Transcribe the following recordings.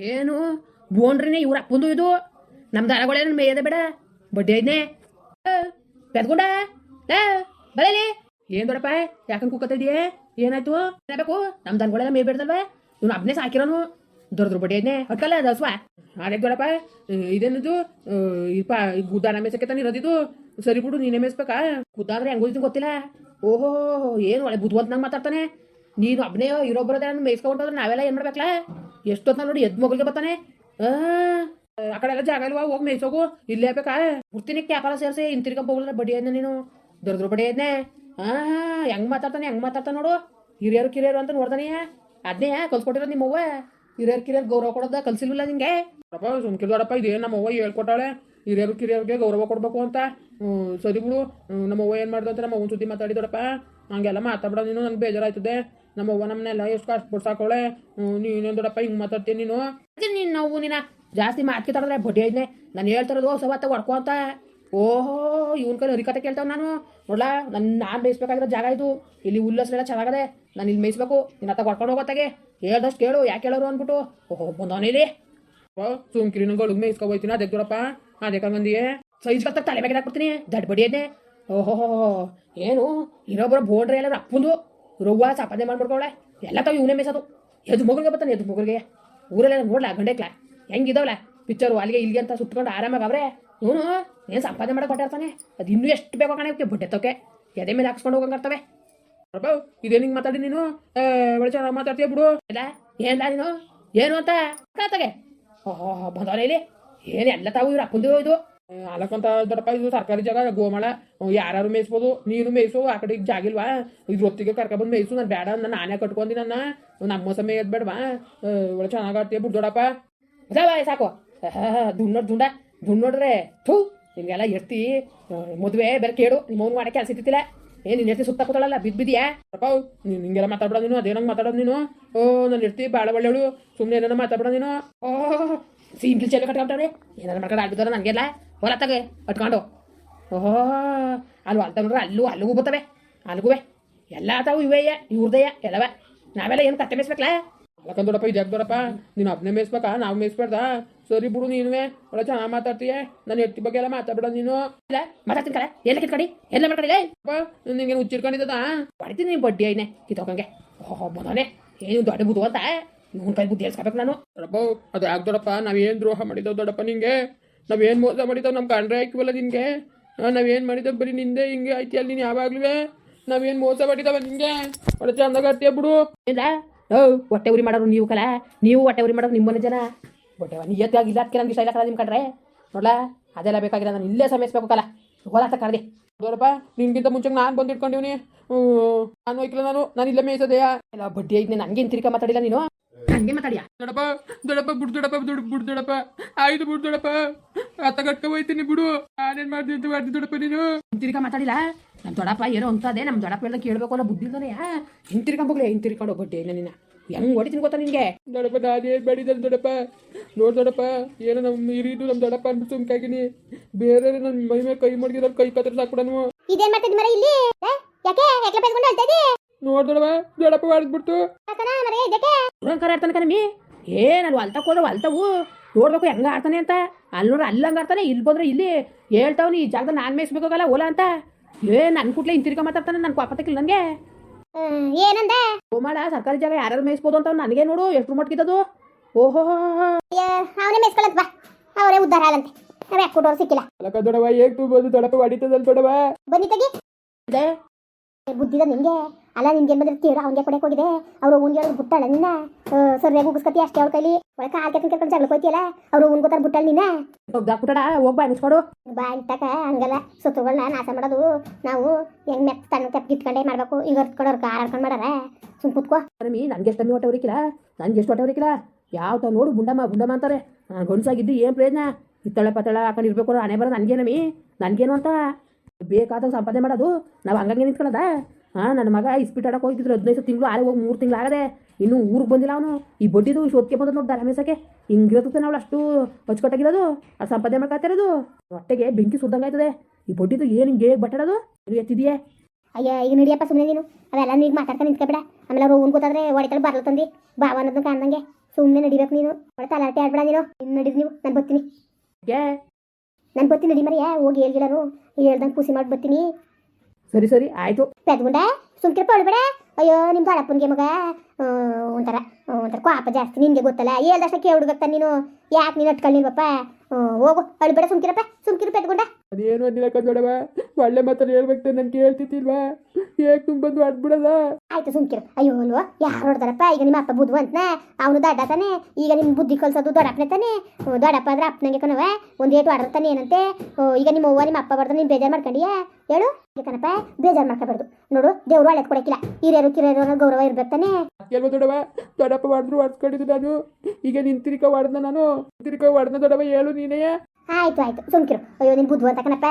ಏನು? ಬೋನ್ರಿನೇ ಇವ್ರ ಅಪ್ಪಂದು ಇದು. ನಮ್ ದನಗಳೇನು ಮೇಯದ ಬೇಡ. ಬಡ್ಡಿ ಐದನೇ ಪೆದ್ಕೊಂಡ ಬರಲಿ. ಏನ್ ದೊಡ್ಡಪ್ಪ ಯಾಕಂದ್ ಕೂಕತ್ತ ಇದೆಯೇ? ಏನಾಯ್ತು? ಏನಾಗಬೇಕು? ನಮ್ ದನಗಳೆಲ್ಲ ಮೇಯ್ಬೇಡ್ದಲ್ವ? ಇವ್ನು ಅಬ್ನೇ ಸಾಕಿರೋನು. ದೊರದ್ರು ಬಡ್ಡಿ ಐನೇ ಹೊಟ್ಕಲ್ಲ ದಸ್ವ ಅದೇ ದೊಡ್ಡಪ್ಪ ಇದೇನದು? ಇಪ್ಪ ಗುದ್ದಾನ ಮೇಸಕ್ಕೆ ತಾನೆ ಇರೋದಿದು. ಸರಿ ಬಿಡು, ನೀನೇ ಮೇಯಿಸ್ಬೇಕಾ? ಗುದ್ದ ಅಂದ್ರೆ ಹೆಂಗ್ ಗೊತ್ತಿಲ್ಲ. ಓಹೋ, ಏನು ಒಳ್ಳೆ ಬುದ್ಧಿವಂತನಂಗ್ ಮಾತಾಡ್ತಾನೆ. ನೀನು ಒಬ್ಬನೇ ಇರೊಬ್ಬರದ ಮೇಯಿಸ್ಕೊಂಡ್ರೆ ನಾವೆಲ್ಲ ಏನ್ ಮಾಡ್ಬೇಕಲ್ಲ ಎಷ್ಟೊತ್ತ ನೋಡಿ ಎದ್ ಮಗಳಿಗೆ ಬರ್ತಾನೆ? ಆ, ಕಡೆ ಎಲ್ಲ ಜಾಗ ಇಲ್ವಾ? ಹೋಗಿ ಮೇಯ್ಸೋಗು ಇಲ್ಲೇ ಬೇಕಾ? ಹುಡ್ತೀನಿ ಕ್ಯಾಪಾಲ ಸೇರಿಸಿ ಇಂತಿರ್ಕೊಂಡ್ ಹೋಗ್ಲ ಬಡಿ ನೀನು. ದೊಡ್ಡ ಬಡಿ ಆ ಹೆಂಗ್ ಮಾತಾಡ್ತಾನೆ ಹೆಂಗ್ ಮಾತಾಡ್ತಾನ ನೋಡು. ಹಿರಿಯರು ಕಿರಿಯರು ಅಂತ ನೋಡ್ತಾನೆ. ಅದ್ನೇ ಕಲ್ಸ್ಕೊಟ್ಟಿರೋ ನಿಮ್ಮವ್ವ. ಹಿರಿಯರ್ ಕಿರಿಯರ್ ಗೌರವ ಕೊಡೋದ ಕಲ್ಸಿಲ್ವಿಲ್ಲ ನಿಂಗೆ? ಅಪ್ಪ ಸುಮ್ಕಿಲ್ವಾರಪ್ಪ ಇದೇನು ನಮ್ಮವ್ವ ಹೇಳ್ಕೊಟ್ಟಾಳೆ? ಹಿರಿಯರು ಕಿರಿಯರಿಗೆ ಗೌರವ ಕೊಡ್ಬೇಕು ಅಂತ. ಸರಿ ಬಿಡು. ನಮ್ಮವ್ವ ಏನು ಮಾಡ್ದು ಅಂತ ನಮ್ಮ ಅವ್ನ ಸುದ್ದಿ ಮಾತಾಡಿದ್ರಪ್ಪ ಹಂಗೆಲ್ಲ ಮಾತಾಡ್ಬಿಡ ನೀನು ನನ್ಗೆ ಬೇಜಾರಾಯ್ತದೆ. ನಮ್ಮವ್ವ ನಮ್ಮನ್ನೆಲ್ಲ ಎಷ್ಟು ಕಷ್ಟ ನೀ ನೀನೇನು ದೊಡ್ಡಪ್ಪ ಹಿಂಗೆ ಮಾತಾಡ್ತೀನಿ ನೀನು? ನೀನು ನಾವು ನೀನ. ಜಾಸ್ತಿ ಮಾತ್ಕಿತಾಡಿದ್ರೆ ಬಡ್ಡಿ ಐದ್ನೆ. ನಾನು ಹೇಳ್ತಾರದು ಸವತ್ತ ಹೊಡ್ಕೊ ಅಂತ. ಓಹೋ, ಇವನ್ ಕಡೆ ಹರಿಕತೆ ಕೇಳ್ತಾವ ನಾನು. ನೋಡ್ಲಾ ನನ್ನ ನಾನು ಬೇಯಿಸ್ಬೇಕಾಗಿರೋ ಜಾಗ ಇದು. ಇಲ್ಲಿ ಹುಲ್ಲಸ್ಲೆಲ್ಲ ಚೆನ್ನಾಗದೆ. ನಾನು ಇಲ್ಲಿ ಮೇಯಿಸ್ಬೇಕು. ನಿನ್ನ ಹತ್ತ ಹೊಡ್ಕೊಂಡು ಹೋಗೋತ್ತಾಗೆ ಹೇಳ್ದಷ್ಟು ಕೇಳು, ಯಾಕೆ ಹೇಳೋರು ಅಂದ್ಬಿಟ್ಟು. ಓಹೋ, ಬಂದವನೇ ಇಲ್ಲಿ ಸುಮ್ಕಿರಿ ನಂಗೆ ಒಳಗೆ ಅದಕ್ಕೆ ದೊಡ್ಡಪ್ಪ ಅದಕ್ಕೆ ಹಂಗಂದಿಯೇ ಸೈಜ್ ಕತ್ತ ತಲೆ ಬೇಕಾಗ್ಬಿಡ್ತೀನಿ ಹಾಕ್ಬಿಡ್ತೀನಿ ದಡ್ ಬಡಿ ಅದೇ ಓಹೋ, ಏನು? ಇನ್ನೊಬ್ಬರ ಬೋಡ್ರೆ ಎಲ್ಲ ಅಪ್ಪಂದು ರವ್ವ ಚಪಾತಿ ಮಾಡ್ಬಿಡ್ಕೊಳೆ ಎಲ್ಲ ತಾವು ಇವನೇ ಮೇಸೋದು. ಎದು ಮಗಳಿಗೆ ಬರ್ತಾನೆ ಎದು ಮಗಳಿಗೆ ಊರಲ್ಲೆಲ್ಲ ನೋಡ್ಲಾ, ಗಂಡೆಕ್ಲಾ. ಹೆಂಗಿದಾವಲ್ಲ ಪಿಕ್ಚರು ಅಲ್ಲಿಗೆ ಇಲ್ಲಿಗೆ ಅಂತ ಸುತ್ಕೊಂಡು ಆರಾಮಾಗಿ ಅವ್ರೆ. ಇವನು ಏನು ಸಂಪಾದನೆ ಮಾಡಕ್ಕೆ ಕೊಟ್ಟಿರ್ತಾನೆ ಅದು ಇನ್ನೂ ಎಷ್ಟು ಬೇಕೋ ಕಣಕ್ಕೆ ಬಡ್ಡೆ ತೋಕೆ ಎದೆ ಮೇಲೆ ಹಾಕ್ಸ್ಕೊಂಡು ಹೋಗಂಗಿರ್ತವೆ ಪ್ರಭು ಇದೇನು ಹಿಂಗೆ ಮಾತಾಡಿ ನೀನು? ಒಳ್ಳೆ ಚೆನ್ನಾಗಿ ಮಾತಾಡ್ತೀಯ ಬಿಡು. ಇಲ್ಲ ಏನಿಲ್ಲ ನೀನು? ಏನು ಅಂತ? ಕಾತಾಗೆ ಓಹೋ ಬಂದವನೇ ಇಲ್ಲಿ. ಏನು ಎಲ್ಲ ತಾವು ಇವ್ರು ಅಪ್ಪಂದು ಇದು? ಏ, ಅಲಕ್ಕಂತ ದೊಡ್ಡಪ್ಪ ಇದು ಸರ್ಕಾರಿ ಜಾಗ ಗೋಮಾಳ ಯಾರು ಮೇಯಿಸ್ಬೋದು ನೀನು ಮೇಯಿಸು ಆ ಕಡೆ ಜಾಗಿಲ್ವಾ ಇದು ಇದ್ರ ಹೊತ್ತಿಗೆ ಕರ್ಕೊಬಂದು ಮೇಯಿಸು ನಾನು ಬೇಡ ನನ್ನ ನಾನೇ ಕಟ್ಕೊಂಡಿ ನನ್ನ. ನಮ್ಮ ಸಮಯ ಎದ್ಬೇಡವಾ ಬೇಡವಾ? ಒಳ್ಳೆ ಚೆನ್ನಾಗಿ ಆಡ್ತೀಯ ಬಿಡು ದೊಡ್ಡಪ್ಪ. ಅದಾವ ಸಾಕು. ದುಂಡ್ ದುಂಡ. ದುಂಡ್ ನೋಡ್ರೆ ಥೂ ನಿಮ್ಗೆಲ್ಲ ಎರ್ತಿ ಮದುವೆ ಬೇರೆ ಕೇಳು ನಿಮ್ಮ ಅವ್ನು ಮಾಡಕ್ಕೆ ಕೆಲಸ ಇತ್ತಿಲ್ಲ ಏ ನಿನ್ನ ಎತ್ತಿ ಸುತ್ತ ಕೂತಾಳಲ್ಲ ಬಿದ್ದು ಬಿದ್ದಿಯಾ? ಅಪ್ಪ ನೀನು ಹಿಂಗೆಲ್ಲ ಮಾತಾಡ್ಬೇಡ ನೀನು ಅದೇನಂಗೆ ಮಾತಾಡೋದು ನೀನು? ಓ ನನ್ನ ಇರ್ತಿ ಭಾಳ ಒಳ್ಳೆಯವಳು ಸುಮ್ಮನೆ ಏನೇನೋ ಮಾತಾಡ್ಬೇಡ ನೀನು. ಓ ಸೀನ್ಲಿ ಚೆಲ್ಲ ಕಟ್ಕೊಂಡ್ರೆ ಏನಾರು ಮಾಡ್ಕೊಂಡು ಆಗ್ಬಿಟ್ಟಾರ ನನಗೆಲ್ಲ ಹೊಲ ತಗೆ ಕಟ್ಕೊಂಡು ಓಹೋ ಅಲ್ಲಿ ಹೊಲ್ತ ನೋಡ್ರಿ ಅಲ್ಲೂ ಅಲ್ಲಿಗೂ ಬರ್ತವೆ ಅಲ್ಲಿಗೂವೆ ಎಲ್ಲ ತಾವು ಇವೆಯ ಇವ್ರದಯ ಎಲ್ಲವ. ನಾವೆಲ್ಲ ಏನು ಕತ್ತೆ ಮೇಯಿಸ್ಬೇಕಲ್ಲ ಅಲ್ಲಕ್ಕ ದೊಡ್ಡಪ್ಪ ಇದು ಯಾಕೆ ದೊಡ್ಡಪ್ಪ ನೀನು ಒಬ್ಬನೇ ಮೇಯಿಸ್ಬೇಕಾ? ನಾವು ಮೇಯಿಸ್ಬೇಡ್ದ ಸರಿ ಬಿಡು ನೀನುವೆ ಒಳ್ಳೆ ಚೆನ್ನಾಗಿ ಮಾತಾಡ್ತೀಯ? ನಾನು ಎತ್ತಿ ಬಗ್ಗೆ ಎಲ್ಲ ಮಾತಾಡ್ಬೇಡ ನೀನು. ಇಲ್ಲ ಮಾತಾಡ್ತೀನಿ ಕಡೆ ಎಲ್ಲ ಕಿತ್ಕಡಿ? ಎಲ್ಲ ಮಾಡ್ಕೊಂಡಿಲ್ಲ? ಅಪ್ಪ ನಿಂಗೆ ಹುಚ್ಚಿರ್ಕೊಂಡಿದ್ದದ ಹೊಡಿತೀನಿ ನೀನು ಬಡ್ಡಿ ಐನೆ ಕಿತ್ತೋಕಂಗೆ ಓಹೋ ಬಂದೋನೆ ಏನು ದೊಡ್ಡ ಬಿಡುವಂತ ಅಂತ? ಇವನ್ ಕೈ ಬುದ್ಧಿ ಹೇಳ್ಸ್ಕೋಬೇಕು ನಾನು. ದೊಡ್ಡಪ್ಪ ಅದು ಯಾಕೆ ದೊಡ್ಡಪ್ಪ ನಾವೇನು ದ್ರೋಹ ಮಾಡಿದ್ದವು ದೊಡ್ಡಪ್ಪ ನಿಂಗೆ? ನಾವೇನು ಮೋಸ ಮಾಡಿದ್ದವು ನಮ್ಮ ಕಂಡ್ರೆ ಹಾಕಿವಲ್ಲ ನಿನಗೆ ನಾವೇನು ಮಾಡಿದ್ದವು ಬರೀ ನಿಂದೆ ಹಿಂಗೆ ಐತಿ ಅಲ್ಲಿ ನೀನು ಯಾವಾಗ್ಲೂ ನಾವೇನು ಮೋಸ ಮಾಡಿದವ ನಿಂಗೆ? ಒಳ್ಳೆ ಚಂದಾಗ ಹತ್ತಿಯ ಬಿಡು. ಇಲ್ಲ ಓ ಹೊಟ್ಟೆ ಉರಿ ಮಾಡೋರು ನೀವು ಕಲ. ನೀವು ಹೊಟ್ಟೆ ಉರಿ ಮಾಡೋರು ನಿಮ್ಮನೆ ಜನ. ಹೊಟ್ಟೆ ನಿಯತ್ತಾಗಿಲ್ಲ ಅದಕ್ಕೆ ನನಗೆ ಇಷ್ಟ ಇಲ್ಲ ಕಲ ನಿಮ್ಮ ಕಡ್ರೆ ನೋಡ್ಲಾ? ಅದೆಲ್ಲ ಬೇಕಾಗಿಲ್ಲ ನಾನು ಇಲ್ಲೇ ಸಮಯಿಸ್ಬೇಕು ಕಲ. ಹೋಲಾತ ಕರ್ದೆ. ದೊಡ್ಡಪ್ಪ ನಿನ್ಗಿಂತ ಮುಂಚೆ ನಾನು ಬಂದು ಇಟ್ಕೊಂಡಿವ್ನಿ ನಾನು ಹೋಯ್ಕಿಲ್ಲ ನಾನು. ನಾನು ಇಲ್ಲೇ ಮೇಯಿಸೋದೆಯಾ? ಎಲ್ಲ ಬಡ್ಡಿ ಐತೆ ನನಗೇನು ತಿರ್ಕ ಮಾತಾಡಿಲ್ಲ ನೀನು? ಹಂಗೆ ಮಾತಾಡಿಯಾ? ದೊಡಪ್ಪ ದೊಡಪ್ಪ ಬಿಡು ದೊಡಪ್ಪ ದುಡ್ ಬುಡ್ ದೊಡಪ್ಪ ಆಯ್ತು ಬುಡ್ ದೊಡಪ್ಪ ಅತ್ತ ಕಟ್ಕ ಹೋಯ್ತೀನಿ ಬಿಡು. ನಾನೇನ್ ಮಾಡ್ದಿ ಅಂತ ಮಾಡ್ದಿ ದೊಡಪ್ಪ ನೀನು? ತಿರ್ಗಾ ಮಾತಾಡಿಲ್ಲ. ನಮ್ಮ ದೊಡಪ್ಪ ಏನೋ ಅಂತದೆ ನಮ್ಮ ದೊಡಪ್ಪ ಎಲ್ಲ ಕೇಳಬೇಕು ಅನ್ನೋ ಬುದ್ಧಿ ಇಲ್ದಾನೆ. ಹಿಂತಿರ್ಕೊಂಬೋಗ್ಲೆ ಹಿಂತಿರ್ಕೊಂಡು ಬಡ್ಡಿ ಇಲ್ಲ ನಿನ್ನ ಹೆಂಗ್ ಹೊಡಿತೀನಿ ಗೊತ್ತಾ ನಿನ್ಗೆ? ದೊಡಪ್ಪ ನಾನೇನ್ ಮಾಡಿದ್ದೆ ದೊಡಪ್ಪ ನೋಡ್ ದೊಡಪ್ಪ ಏನೋ ನಮ್ ಹಿರಿದು ನಮ್ಮ ದೊಡಪ್ಪ ಅಂದ್ಬಿಟ್ಟು ಸುಮ್ಕಾಗಿನಿ ಬೇರೆ ನನ್ ಮೈ ಮೇಲೆ ಕೈ ಮಡಗಿರೋ ಕೈ ಕತ್ರ ಸಾಕ್ಬಿಡನು ಇದೇನ್ ಮಾಡ್ತಿದ್ ಮರ ಇಲ್ಲಿ? ಏ? ಯಾಕೆ? ಯಾಕೆ ಬೈಸ್ಕೊಂಡು ಹೇಳ್ತಾ ಇದ್ದಿ ನೋಡ್ ದೊಡಪ್ಪ ದುರಂಕಾರ ಆಡ್ತಾನೆ ಕಣಮಿ ಏನ್ ಅಲ್ಲಿ ಹೊಲ್ತಕ್ಕೆ ಹೋದ್ರೆ ಹೊಲ್ತವು ನೋಡ್ಬೇಕು ಹೆಂಗ ಆಡ್ತಾನೆ ಅಂತ. ಅಲ್ಲಿ ನೋಡ್ರೆ ಅಲ್ಲಿ ಹಂಗ ಆಡ್ತಾನೆ ಇಲ್ಲಿ ಬಂದ್ರೆ ಇಲ್ಲಿ. ಹೇಳ್ತಾವ್ನಿ ಈ ಜಾಗದಲ್ಲಿ ನಾನು ಮೇಯಿಸ್ಬೇಕಾಗಲ್ಲ ಓಲಾ ಅಂತ. ಏ ನನ್ನ ಕೂಟ್ಲೆ ಹಿಂತಿರ್ಕ ಮಾತಾಡ್ತಾನೆ ನನ್ನ ಪಾಪತಕ್ಕಿಲ್ಲ ನನಗೆ. ಹ್ಮ್, ಏನಂದ? ಗೋಮಾಳ ಸರ್ಕಾರಿ ಜಾಗ ಯಾರು ಮೇಯಿಸ್ಬೋದು ಅಂತ ನನಗೆ ನೋಡು ಎಷ್ಟು ಮಟ್ಕಿದ್ದದು ಓಹೋ ಅವನೇ ಮೇಸ್ಕೊಳತ್ ಬಾ. ಅವರೇ ಉದ್ಧಾರ ಆಗಂತೆ. ನಾವ್ ಯಾಕೆ ಕೊಡೋರು ಸಿಕ್ಕಿಲ್ಲ. ಅಲ್ಲಕ್ಕ ದೊಡವ ಹೇಗ್ ತೂ ಬಂದು ದೊಡಪ್ಪ ಹೊಡಿತದಲ್ಲ ದೊಡವ ಬನ್ನಿ ತಗಿ. ಏ, ಬುದ್ಧಿದ ನಿಮಗೆ ಅಲ್ಲ ನಿನ್ಗೆ ಏನು ಬಂದ್ರೆ ತೀರ ಅವ್ನಿಗೆ ಕೊಡಕ್ಕೆ ಹೋಗಿದೆ ಅವ್ರು ಅವ್ನಿಗೆ ಅವ್ರಿಗೆ ಬಿಟ್ಟಾಳ ನಿನ್ನ. ಸರಿಯಾಗಿ ಮುಗಿಸ್ಕತಿ ಅಷ್ಟೇ ಅವ್ರ ಕೈಲಿ. ಒಳಕ ಹಾಕಿ ಕರ್ಕೊಂಡು ಜಗಳ ಹೋಯ್ತಿಯಲ್ಲ ಅವ್ರು ಅವ್ನು ಗೊತ್ತಾರ ಬಿಟ್ಟಾಳ ನಿನ್ನ. ಹೋಗ್ದಾಕ್ಬಿಟ್ಟಡ ಹೋಗ್ಬಾ ಮುಚ್ಕೊಡು ಬಾ ಇಂತಕ ಹಂಗಲ್ಲ. ಸುತ್ತುಗಳನ್ನ ನಾಶ ಮಾಡೋದು. ನಾವು ಹೆಂಗ್ ಮೆತ್ತ ತಣ್ಣ ತೆಪ್ಪ ಇಟ್ಕೊಂಡೆ ಮಾಡ್ಬೇಕು. ಈಗ ಹೊರ್ತ್ಕೊಂಡವ್ರು ಕಾರ್ ಹಾಕೊಂಡು ಮಾಡಾರ? ಸುಮ್ ಕುತ್ಕೋ. ರಮಿ ನನಗೆ ಎಷ್ಟು ಹೊಟ್ಟೆ ಹೊರಿಕಿಲ್ಲ ನನಗೆ ಎಷ್ಟು ಹೊಟ್ಟೆ ಹೊರಿಕಿಲ್ಲ ಯಾವ ತಾವ್ ನೋಡು ಗುಂಡಮ್ಮ ಗುಂಡಮ್ಮ ಅಂತಾರೆ. ಗಂಡಸಾಗಿದ್ದು ಏನು ಪ್ರಯೋಜನ? ಇತ್ತಳ ಪತ್ತಳ ಹಾಕೊಂಡು ಇರ್ಬೇಕು ಬರೋ ನನ್ಗೆ ಬರೋ ನನಗೇನಮಿ ನನಗೇನು ಅಂತ? ಬೇಕಾದಾಗ ಸಂಪಾದನೆ ಮಾಡೋದು? ನಾವು ಹಂಗಂಗೆ ನಿಂತ್ಕೊಳ್ಳೋದ? ಹಾಂ ನನ್ನ ಮಗ ಇಸ್ಪಿಟ್ ಆಡಕ್ಕೆ ಹೋಗಿದ್ರು ಹದಿನೈದು ತಿಂಗಳು ಆಳೆ ಹೋಗಿ ಮೂರು ತಿಂಗಳು ಆಗದೆ ಇನ್ನೂ ಊರಿಗೆ ಬಂದಿಲ್ಲ ಅವನು. ಈ ಬಡ್ಡಿದು ಶೋಧಕ್ಕೆ ಬಂದ ನೋಡ್ದ ರಮೇಶಕ್ಕೆ ಹಿಂಗಿರುತ್ತೆ ನಾವು ಅಷ್ಟು ಅಚ್ಚುಕಟ್ಟಾಗಿರೋದು ಅದು ಸಂಪಾದನೆ ಮಾಡ್ಕೊತಿರೋದು ಹೊಟ್ಟೆಗೆ ಬೆಂಕಿ ಸುದ್ದಂಗಾಯ್ತದೆ ಈ ಬಡ್ಡಿದು ಏನು ಹಿಂಗೆ ಬಟ್ಟಾಡೋದು? ನೀವು ಎತ್ತಿದೆಯೇ? ಅಯ್ಯ ಈಗ ನಡಿಯಪ್ಪ ಸುಮ್ಮನೆ ನೀನು. ಅವೆಲ್ಲ ನೀಗ ಮಾತಾಡ್ಕೊಂಡು ನಿಂತ್ಕೊಬೇಡ ಆಮೇಲೆ ಅವ್ರು ಅವ್ನು ಗೊತ್ತಾದ್ರೆ ಹೊಡಿತಾಳೆ ಬರ್ಲ ತಂದು. ಬಾವ ಅನ್ನೋದನ್ನ ಕಾಣ್ದಂಗೆ. ಸುಮ್ಮನೆ ನಡಿಬೇಕು ನೀನು. ಒಳ್ಳೆ ತಲಾಟೆ ಆಡ್ಬೇಡ ನೀನು. ಇನ್ನು ನಡೀರಿ ನೀವು. ನಾನು ಬರ್ತೀನಿ. ಏ ನಾನು ಬರ್ತೀನಿ ನಡಿ ಮರಿಯಾ ಹೋಗಿ ಹೇಳ್ಗಿಡನು ಹೇಳ್ದಂಗೆ ಖುಷಿ ಮಾಡಿ ಬರ್ತೀನಿ. ಸರಿ ಸರಿ ಆಯ್ತು. ಪೆದ್ಗುಂಡ ಸುಮ್ಕಿರಪ್ಪ ಅಳ್ಬೇಡ. ಅಯ್ಯೋ ನಿಮ್ಮ ದೊಡ್ಡಪ್ಪನಿಗೆ ಮಗ. ಒಂಥರ ಒಂಥರ ಕೋಪ ಜಾಸ್ತಿ ನಿನಗೆ ಗೊತ್ತಲ್ಲ. ಹೇಳ್ದಷ್ಟ ಕೇಳ್ಬಿಡ್ಬೇಕ ನೀನು. ಯಾಕೆ ನೀನು ಅಟ್ಕೊಳ್ಳಿಲ್ವಪ್ಪ ಹೋಗು ಅಳ್ಬೇಡ ಸುಮ್ಕಿರಪ್ಪ ಸುಮ್ಕಿರು ಪೆದ್ಗುಂಡ ಅದೇನು ಅಂದಿಲ್ಲ ಕಂದೊಡವ ಒಳ್ಳೆ ಮಾತನ್ನು ಹೇಳ್ಬೇಕು ನಾನು ಕೇಳ್ತಿದ್ದಿಲ್ವಾ ತುಂಬ ಬಂದು ಆಡ್ಬಿಡದ ಆಯ್ತು ಸುಮ್ಕಿರು ಅಯ್ಯೋ ಅಲ್ವಾ? ಯಾರು ನೋಡ್ತಾರಪ್ಪ ಈಗ ನಿಮ್ಮ ಅಪ್ಪ ಬುದ್ಧವಂತನ ಅವನು ದಡ್ಡ ತಾನೆ. ಈಗ ನಿಮ್ಮ ಬುದ್ಧಿ ಕಲ್ಸೋದು ದೊಡ್ಡಪ್ಪನೇ ತಾನೆ. ದೊಡ್ಡಪ್ಪ ಆದ್ರೆ ಅಪ್ಪನಿಗೆ ಕಣವ ಒಂದು ಏಟು ಆಡಿರ್ತಾನೆ ಏನಂತೆ? ಈಗ ನಿಮ್ಮ ಅವ್ವ ನಿಮ್ಮ ಅಪ್ಪ ಬರ್ದ ನೀನು ಬೇಜಾರು ಮಾಡ್ಕೊಂಡಿಯಾ? ಹೇಳು. ಕಣಪ್ಪ ಬೇಜಾರು ಮಾಡ್ಕೋಬಾರ್ದು ನೋಡು ದೇವ್ರು ಒಳ್ಳೇದು ಕೊಡಕ್ಕಿಲ್ಲ. ಹಿರಿಯರು ಕಿರಿಯರು ಅನ್ನೋ ಗೌರವ ಇರ್ಬೇಕು ತಾನೆ. ಕೆಲವು ದೊಡವ ದೊಡ್ಡಪ್ಪ ಮಾಡಿದ್ರು ಹೊಡ್ಸ್ಕೊಂಡಿದ್ದು ನಾನು. ಈಗ ನಿನ್ ತಿರ್ಕ ಹೊಡೆದ ನಾನು. ತಿರ್ಕ ಹೊಡೆದ ದೊಡವ ಹೇಳು ನೀನೇ. ಆಯ್ತು ಆಯ್ತು. ಸುಮ್ಕಿರು. ಅಯ್ಯೋ, ನಿನ್ ಅಂತ ಕಣಪ್ಪ.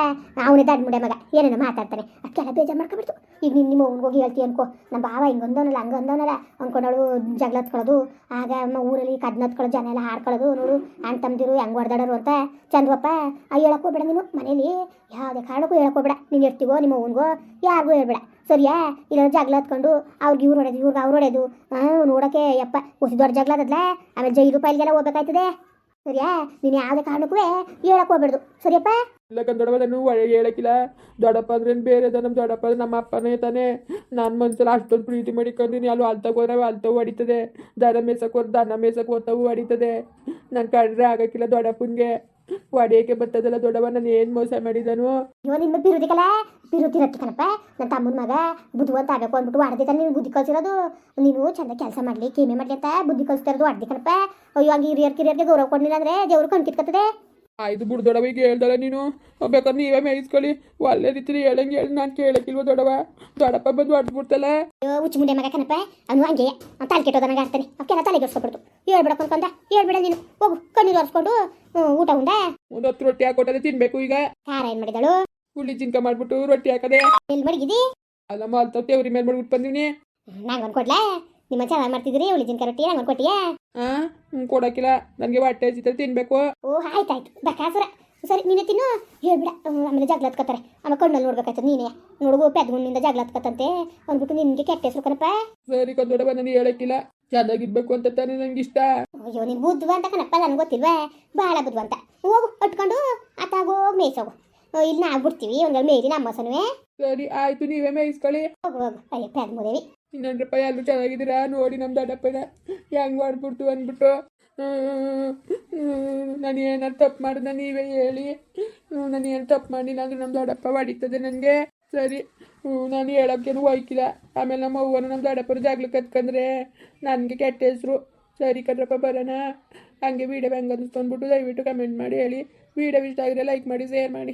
ಅವನೇ ದಡ್ ಮುಡೆ ಮಗ. ಏನೇನೋ ಮಾತಾಡ್ತಾನೆ. ಅದಕ್ಕೆಲ್ಲ ಬೇಜಾರು ಮಾಡ್ಕೊಬಿಡ್ತು. ಈಗ ನೀನು ನಿಮ್ಮ ಹೋಗಿ ಹೇಳ್ತಿ ಅನ್ಕೋ. ನಮ್ಮ ಬಾವ ಹಿಂಗೊಂದವನಲ್ಲ, ಹಂಗೊಂದವನಲ್ಲ. ಅನ್ಕೊಂಡವಳು ಜಗಳ ಹತ್ಕೊಳ್ಳೋದು ಆಗ ನಮ್ಮ ಊರಲ್ಲಿ ಕದ್ನ ಹತ್ಕೊಳ್ಳೋ ಜನ ಎಲ್ಲ ಹಾಡ್ಕೊಳ್ಳೋದು ನೋಡು, ಅಣ್ಣ ತಮ್ದಿರು ಹೆಂಗ್ ಹೊಡೆದಾಡೋರು ಅಂತ. ಚಂದ್ವಪ್ಪ ಆ ಹೇಳಕ್ಕೋಬೇಡ ನೀನು. ಮನೇಲಿ ಯಾವುದೇ ಕಾರಣಕ್ಕೂ ಹೇಳ್ಕೊಬೇಡ ನೀನು ಇರ್ತೀವೋ ನಿಮ್ಮ ಅವ್ನಿಗೋ, ಯಾರಿಗೂ ಹೇಳ್ಬೇಡ. ಸರಿಯಾ? ಇಲ್ಲ ಜಗಳ ಹತ್ಕೊಂಡು ಅವ್ರಿಗೆ ಇವ್ರು ಹೊಡೆದು ಇವ್ರಿಗೆ ಅವ್ರು ಹೊಡೆದು ನೋಡೋಕೆ ಯಪ್ಪ. ಹೊಸ ದೊಡ್ಡ ಜಗಳ ಆಮೇಲೆ ಜೈಲು ಪೈಲ್ಗೆಲ್ಲ ಹೋಗ್ಬೇಕಾಯ್ತದೆ. ಸರಿಯಾ, ನೀನು ಯಾವುದೇ ಕಾರಣಕ್ಕೂ ಹೇಳಕ್ ಹೋಗ್ಬಾರ್ದು ಸರಿಯಪ್ಪ? ಇಲ್ಲ ನಾನು ಒಳ್ಳೆ ಹೇಳಕ್ಕಿಲ್ಲ. ದೊಡ್ಡಪ್ಪ ಅಂದ್ರೆ ಬೇರೆ ಅದ? ನಮ್ಮ ದೊಡ್ಡಪ್ಪ ಅಂದ್ರೆ ನಮ್ಮ ಅಪ್ಪನೇ ತಾನೆ. ನಾನು ಮನ್ಸಲ್ಲಿ ಅಷ್ಟೊಂದು ಪ್ರೀತಿ ಮಾಡಿಕೊಂಡಿನಿ ಅಲ್ಲಿ ಅಲ್ತಾಗ ಹೋದ್ರೆ ಅಲ್ತಾವು ಹೊಡಿತದೆ. ದನ ಮೇಸಕ್ಕೆ ಹೋದ್ರೆ ದನ ಮೇಸಕ್ಕೆ ಹೋಗ್ತಾವು ಹೊಡಿತದೆ. ನಾನು ಕಂಡ್ರೆ ಆಗಕ್ಕಿಲ್ಲ ದೊಡ್ಡಪ್ಪನಿಗೆ. ಹೊಡಿಯೋಕೆ ಬರ್ತದಲ್ಲ ದೊಡ್ಡವ ನಾನು ಏನು ಮೋಸ ಮಾಡಿದನು? ಇವ ನಿಮ್ಮ ಬಿರುದಿಕಲ ಬಿರುದಿ ರತ್ತಿ ಕಣಪ್ಪ ನನ್ನ ತಮ್ಮನ ಮಗ ಬುದ್ಧಿವಂತ ಆಗಬೇಕು ಅಂದ್ಬಿಟ್ಟು ಹೊಡೆದಿ ತಾನೆ ನೀನು ಬುದ್ಧಿ ಕಲ್ಸಿರೋದು. ನೀನು ಚಂದ ಕೆಲಸ ಮಾಡ್ಲಿ, ಕೇಮೆ ಮಾಡ್ಲಿ ಅಂತ ಬುದ್ಧಿ ಕಲಿಸ್ತಿರೋದು ಹೊಡೆದಿ ಕಣಪ್ಪ ಅಯ್ಯೋ, ಹಂಗೆ ಹಿರಿಯರ್ ಕಿರಿಯರ್ಗೆ ಗೌರವ ಕೊಡ್ಲಿಲ್ಲ ಅಂದ್ರೆ ದೇವ್ರು ಕಣ್ ಕಿತ್ಕತ್ತದೆ ಆಯ್ತು ಬಿಡು ದೊಡವ ಈಗ ಹೇಳ್ದಲ್ಲ ನೀನು ಬೇಕಾದ್ರೆ ನೀವೇ ಮೇಯಿಸ್ಕೊಳ್ಳಿ. ಒಳ್ಳೆ ರೀತಿ ಹೇಳಂಗೆ ಹೇಳಿ ನಾನು ಕೇಳಕ್ಕಿಲ್ವ ದೊಡವ? ದೊಡಪ್ಪ ಬಂದು ಹೊಡ್ಬಿಡ್ತಲ್ಲ ಅಯ್ಯೋ ಹುಚ್ಚು ಮುಂದೆ ಮಗ ಕಣಪ್ಪ ಅವನು ಹಂಗೆ ತಲೆ ಕೆಟ್ಟೋದ ನನಗೆ ಆಡ್ತಾನೆ ಅವಕ್ಕೆಲ್ಲ ತಲೆ ಕೆಡ್ಸ್ಕೊಬಿಡ್ತು ಹೇಳ್ಬಿಡ ಅನ್ಕೊಂಡ ಹೇಳ್ಬೇಡ ನೀನು. ಹೋಗು ಕಣ್ಣೀರು ಒರೆಸ್ಕೊಂಡು ಊಟ ಉಂಡ. ಒಂದು ಹತ್ತು ರೊಟ್ಟಿ ಹಾಕೊಟ್ಟದೆ ತಿನ್ಬೇಕು ಈಗ. ಖಾರ ಏನು ಮಾಡಿದಳು? ಹುಳಿ ಚಿಂಕ ಮಾಡ್ಬಿಟ್ಟು ರೊಟ್ಟಿ ಹಾಕದೆ. ಎಲ್ಲಿ ಮಡಗಿದಿ? ಅಲ್ಲಮ್ಮ ಅಲ್ತ ತೇವ್ರಿ ಮೇಲೆ ಮಾಡ್ಬಿಟ್ಟು ಬಂದಿವ್ನಿ. ಒಂದು ಕೊಡ್ಲಾ? ನಿಮ್ಮ ಚೆನ್ನಾಗಿ ಮಾಡ್ತಿದ್ರಿ ಹುಳಿ ಜಿಂಕ ರೊಟ್ಟಿ ನಂಗೊಂದು ಕೊಟ್ಟಿಯಾ? ಆ? ಹ್ಞೂ ಕೊಡಕ್ಕಿಲ್ಲ. ನನಗೆ ಹೊಟ್ಟೆ ಹಸಿತ ತಿನ್ಬೇಕು. ಓ ಆಯ್ತಾಯ್ತು ಬಕಾಸುರ ಸರಿ? ನೀನೆ ತಿನ್ನು. ಹೇಳ್ಬಿಡ ಆಮೇಲೆ ಜಗಳ ಹತ್ಕೋತಾರೆ. ಆಮೇಲೆ ಕಣ್ಣಲ್ಲಿ ನೋಡ್ಬೇಕಾಯ್ತದೆ ನೀನೇ. ನೋಡುಗು ಪೆದ್ಗುಂಡಿಂದ ಜಗಳ ಹತ್ಕೋತಂತೆ. ಅಂದ್ಬಿಟ್ಟು ನಿನಗೆ ಕೆಟ್ಟ ಹೆಸರು ಕಣಪ್ಪ. ಸರಿ ಕಂದೊಡವ ನಾನು ಹೇಳಕ್ಕಿಲ್ಲ. ಚೆನ್ನಾಗಿರ್ಬೇಕು ಅಂತ ತಾನೇ ನಂಗೆ ಇಷ್ಟ. ಅಯ್ಯೋ ನೀನು ಬುದ್ಧಿವಂತ ಕಣಪ್ಪ ನನಗೆ ಗೊತ್ತಿಲ್ವಾ? ಭಾಳ ಅಂತ ಹೋಗು ಅಟ್ಕೊಂಡು ಆತಾಗೋಗಿ ಮೇಯ್ಸೋಗು. ಇಲ್ಲಿ ನಾವು ಬಿಡ್ತೀವಿ ಒಂದ್ರಲ್ಲಿ ಮೇಯ್ರಿ ನಮ್ಮ ಹಸನುವೆ ಸರಿ ಆಯ್ತು ನೀವೇ ಮೇಯಿಸ್ಕೊಳ್ಳಿ. ಹೋಗು ಹೋಗು ಅಯ್ಯ ಪೆದ್ ಮುದೇವಿ ಇನ್ನೊಂದ್ರಪ್ಪ ಎಲ್ಲರೂ ಚೆನ್ನಾಗಿದ್ದೀರಾ? ನೋಡಿ ನಮ್ಮ ದೊಡ್ಡಪ್ಪನ. ಹೆಂಗ್ ಮಾಡ್ಬಿಡ್ತು ಅಂದ್ಬಿಟ್ಟು. ನಾನು ಏನಾರು ತಪ್ಪು ಮಾಡಿದ ನೀವೇ ಹೇಳಿ. ನಾನು ಏನು ತಪ್ಪು ಮಾಡಿಲ್ಲ ಅಂದ್ರೆ ನಮ್ಮ ದೊಡ್ಡಪ್ಪ ಹೊಡಿತದೆ ನನಗೆ. ಸರಿ ನಾನು ಹೇಳೋಕ್ಕೇನು ಹೋಯ್ಕಿಲ್ಲ. ಆಮೇಲೆ ನಮ್ಮ ಅವ್ವನು ನಮ್ಮ ದೊಡ್ಡಪ್ಪರು ಜಾಗ್ಲು ಕತ್ಕಂದ್ರೆ ನನಗೆ ಕೆಟ್ಟ ಹೆಸರು. ಸರಿ ಕದ್ರಪ್ಪ ಬರೋಣ. ಹಂಗೆ ವೀಡಿಯೋ ಹೆಂಗೆ ಅನ್ನಿಸ್ಕೊಂಡ್ಬಿಟ್ಟು ದಯವಿಟ್ಟು ಕಮೆಂಟ್ ಮಾಡಿ ಹೇಳಿ. ವೀಡಿಯೋ ಇಷ್ಟ ಆಗಿದ್ರೆ ಲೈಕ್ ಮಾಡಿ ಶೇರ್ ಮಾಡಿ.